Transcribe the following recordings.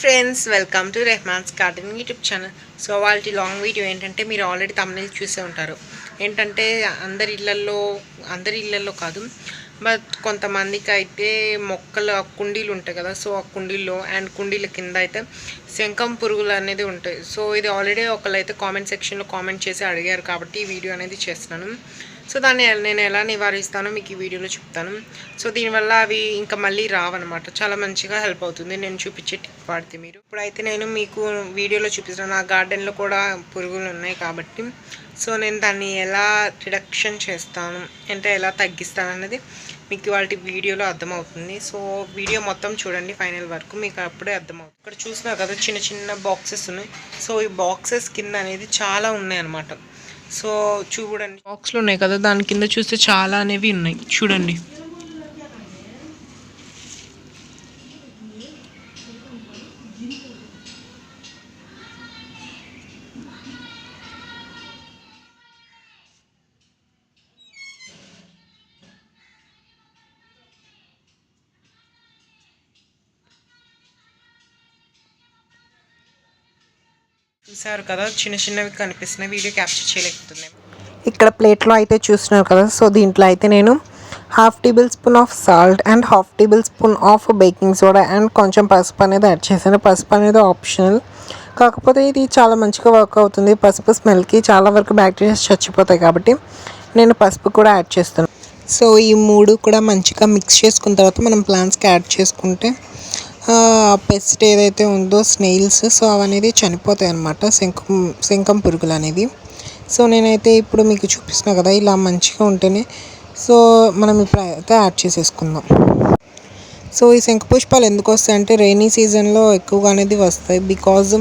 Friends welcome to Rahman's garden YouTube channel so వాళ్ళ long video ఏంటంటే మీరు already తమిళ చూసే ఉంటారు. ఏంటంటే అందరి ఇళ్ళల్లో అందరి ఇళ్ళల్లో కాదు బట్ కొంతమందికి అయితే మొక్కలు కుండీలు ఉంటాయి కదా సో ఆ కుండీల్లో అండ్ కుండీల కింద అయితే శంఖం పురుగులు అనేది ఉంటాయి. సో ఇది ఆల్రెడీ ఒకళ్ళు అయితే కామెంట్ సెక్షన్లో కామెంట్ చేసి అడిగారు కాబట్టి ఈ వీడియో అనేది చేస్తున్నాను. సో దాన్ని నేను ఎలా నివారిస్తానో మీకు ఈ వీడియోలో చెప్తాను. సో దీనివల్ల అవి ఇంకా మళ్ళీ రావన్నమాట. చాలా మంచిగా హెల్ప్ అవుతుంది. నేను చూపించే టిప్ వాడితే మీరు. ఇప్పుడైతే నేను మీకు వీడియోలో చూపిస్తాను నా గార్డెన్లో కూడా పురుగులు ఉన్నాయి కాబట్టి. సో నేను దాన్ని ఎలా రిడక్షన్ చేస్తాను? అంటే ఎలా తగ్గిస్తాను అనేది మీకు వాటి వీడియోలో అర్థమవుతుంది. సో వీడియో మొత్తం చూడండి. ఫైనల్ వరకు మీకు అప్పుడే అర్థమవుతుంది. ఇక్కడ చూసినా కదా చిన్న చిన్న బాక్సెస్ ఉన్నాయి. సో ఈ బాక్సెస్ కింద అనేది చాలా ఉన్నాయి అన్నమాట. సో చూడండి. బాక్స్లో ఉన్నాయి కదా దాని కింద చూస్తే చాలా అనేవి ఉన్నాయి. చూడండి. చూసారు కదా చిన్న చిన్నవి కనిపిస్తున్నాయి. వీడియో క్యాప్చర్ చేయలేకపోతున్నాయి ఇక్కడ ప్లేట్లో అయితే చూస్తున్నారు కదా సో దీంట్లో అయితే నేను half tablespoon of salt and half tablespoon of baking soda and కొంచెం పసుపు అనేది యాడ్ చేశాను. పసుపు అనేది ఆప్షనల్. కాకపోతే ఇది చాలా మంచిగా వర్క్ అవుతుంది. పసుపు స్మెల్కి చాలా వరకు బ్యాక్టీరియాస్ చచ్చిపోతాయి కాబట్టి నేను పసుపు కూడా యాడ్ చేస్తాను. సో ఈ మూడు కూడా మంచిగా మిక్స్ చేసుకున్న తర్వాత మనం ప్లాంట్స్కి యాడ్ చేసుకుంటే పెస్ట్ ఏదైతే ఉందో స్నేయిల్స్ సో అవనేది చనిపోతాయి అన్నమాట శంఖం శంఖం పురుగులు అనేవి సో నేనైతే ఇప్పుడు మీకు చూపిస్తున్నా కదా ఇలా మంచిగా ఉంటేనే సో మనం ఇప్పుడు అయితే యాడ్ చేసేసుకుందాం. సో ఈ శంఖ పుష్పాలు ఎందుకు వస్తాయి అంటే రైనీ సీజన్లో ఎక్కువగా అనేది వస్తాయి బికాజ్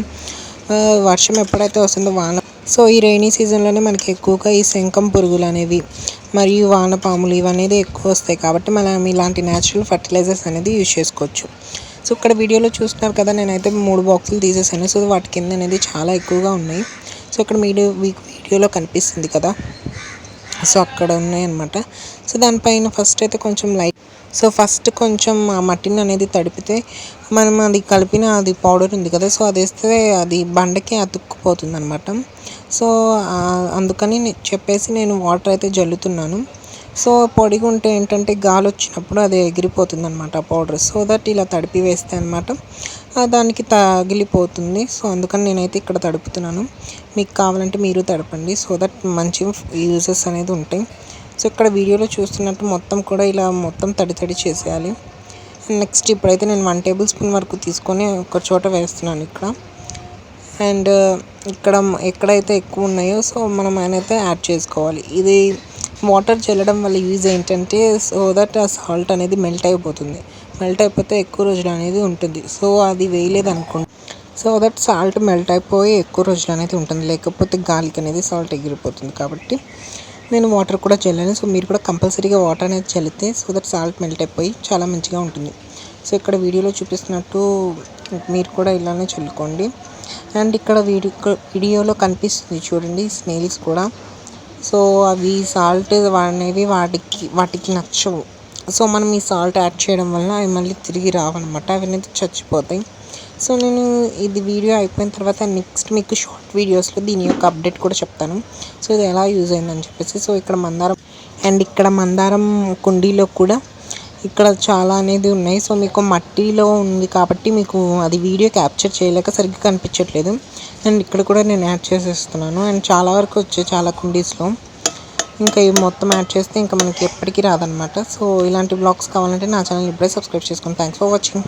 వర్షం ఎప్పుడైతే వస్తుందో వాన సో ఈ రైనీ సీజన్లోనే మనకి ఎక్కువగా ఈ శంఖం పురుగులు అనేవి మరియు వానపాములు ఇవనేది ఎక్కువ వస్తాయి కాబట్టి మనం ఇలాంటి న్యాచురల్ ఫర్టిలైజర్స్ అనేది యూజ్ చేసుకోవచ్చు. సో ఇక్కడ వీడియోలో చూస్తున్నారు కదా నేనైతే మూడు బాక్సులు తీసేసాను. సో వాటి కింద అనేది చాలా ఎక్కువగా ఉన్నాయి. సో ఇక్కడ మీడియో వీడియోలో కనిపిస్తుంది కదా. సో అక్కడ ఉన్నాయన్నమాట సో దానిపైన ఫస్ట్ అయితే కొంచెం లైట్ సో ఫస్ట్ కొంచెం ఆ మట్టిని అనేది తడిపితే మనం అది కలిపిన అది పౌడర్ ఉంది కదా సో అది వేస్తే అది బండకి అతుక్కుపోతుంది అనమాట సో అందుకని చెప్పేసి నేను వాటర్ అయితే జల్లుతున్నాను. సో పొడిగా ఉంటే ఏంటంటే గాలి వచ్చినప్పుడు అది ఎగిరిపోతుంది అనమాట పౌడర్. సో దట్ ఇలా తడిపి వేస్తే అనమాట దానికి తగిలిపోతుంది. సో అందుకని నేనైతే ఇక్కడ తడుపుతున్నాను. మీకు కావాలంటే మీరు తడపండి. సో దట్ మంచి యూజెస్ అనేది ఉంటాయి. సో ఇక్కడ వీడియోలో చూస్తున్నట్టు మొత్తం కూడా ఇలా మొత్తం తడి తడి చేసేయాలి. నెక్స్ట్ ఇప్పుడైతే నేను వన్ టేబుల్ స్పూన్ వరకు తీసుకొని ఒక చోట వేస్తున్నాను ఇక్కడ. అండ్ ఇక్కడ ఎక్కడైతే ఎక్కువ ఉన్నాయో సో మనం అయితే యాడ్ చేసుకోవాలి. ఇది వాటర్ చల్లడం వల్ల యూజ్ ఏంటంటే సో దట్ ఆ సాల్ట్ అనేది మెల్ట్ అయిపోతుంది. మెల్ట్ అయిపోతే ఎక్కువ రోజులు అనేది ఉంటుంది. సో అది వేయలేదు అనుకోండి. సో దట్ సాల్ట్ మెల్ట్ అయిపోయి ఎక్కువ రోజులు అనేది ఉంటుంది. లేకపోతే గాలికి అనేది సాల్ట్ ఎగిరిపోతుంది కాబట్టి నేను వాటర్ కూడా చల్లాను. సో మీరు కూడా కంపల్సరీగా వాటర్ అనేది చల్లితే సో దట్ సాల్ట్ మెల్ట్ అయిపోయి చాలా మంచిగా ఉంటుంది. సో ఇక్కడ వీడియోలో చూపిస్తున్నట్టు మీరు కూడా ఇలానే చల్లుకోండి. అండ్ ఇక్కడ వీడియో వీడియోలో కనిపిస్తుంది చూడండి స్నేల్స్ కూడా. సో అవి సాల్ట్ అనేవి వాటికి వాటికి నచ్చవు. సో మనం ఈ సాల్ట్ యాడ్ చేయడం వల్ల అవి మళ్ళీ తిరిగి రావన్నమాట. అవి అనేది చచ్చిపోతాయి. సో నేను ఇది వీడియో అయిపోయిన తర్వాత నెక్స్ట్ మీకు షార్ట్ వీడియోస్లో దీని యొక్క అప్డేట్ కూడా చెప్తాను. సో ఇది ఎలా యూజ్ అయిందని చెప్పేసి. సో ఇక్కడ మందారం అండ్ ఇక్కడ మందారం కుండీలో కూడా ఇక్కడ చాలా అనేది ఉన్నాయి. సో మీకు మట్టిలో ఉంది కాబట్టి మీకు అది వీడియో క్యాప్చర్ చేయలేక సరిగ్గా కనిపించట్లేదు. అండ్ ఇక్కడ కూడా నేను యాడ్ చేసేస్తున్నాను. అండ్ చాలా వరకు వచ్చాయి చాలా కుండీస్లో. ఇంకా ఇవి మొత్తం యాడ్ చేస్తే ఇంకా మనకి ఎప్పటికీ రాదనమాట సో ఇలాంటి బ్లాగ్స్ కావాలంటే నా ఛానల్ ఇప్పుడే సబ్స్క్రైబ్ చేసుకోండి థ్యాంక్స్ ఫర్ వాచింగ్.